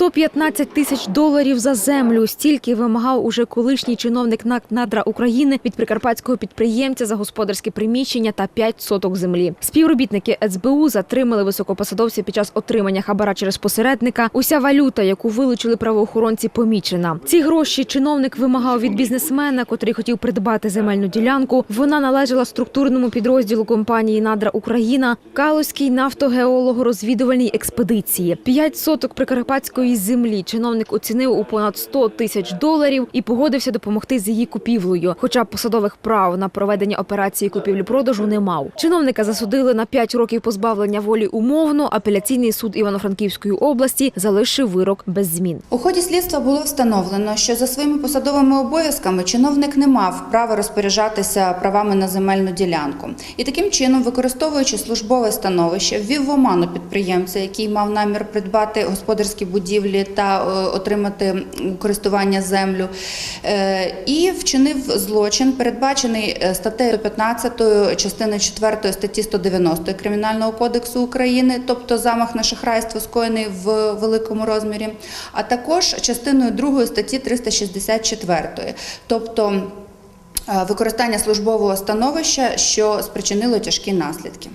115 тисяч доларів за землю. Стільки вимагав уже колишній чиновник НАК «Надра України від прикарпатського підприємця за господарське приміщення та 5 соток землі. Співробітники СБУ затримали високопосадовця під час отримання хабара через посередника. Уся валюта, яку вилучили правоохоронці, помічена. Ці гроші чиновник вимагав від бізнесмена, котрий хотів придбати земельну ділянку. Вона належала структурному підрозділу компанії «Надра Україна» Калузькій нафтогеолого-розвідувальній експедиції. П'ять соток прикарпатської землі чиновник оцінив у понад 100 тисяч доларів і погодився допомогти з її купівлею. Хоча посадових прав на проведення операції купівлі-продажу не мав. Чиновника засудили на 5 років позбавлення волі умовно. Апеляційний суд Івано-Франківської області залишив вирок без змін. У ході слідства було встановлено, що за своїми посадовими обов'язками чиновник не мав права розпоряджатися правами на земельну ділянку. І таким чином, використовуючи службове становище, ввів в оману підприємця, який мав намір придбати господарські будівлі та е, отримати у користування землю, е, і вчинив злочин, передбачений е, статтею 15 частини 4 статті 190 Кримінального кодексу України, тобто замах на шахрайство скоєний в великому розмірі, а також частиною 2 статті 364, тобто використання службового становища, що спричинило тяжкі наслідки.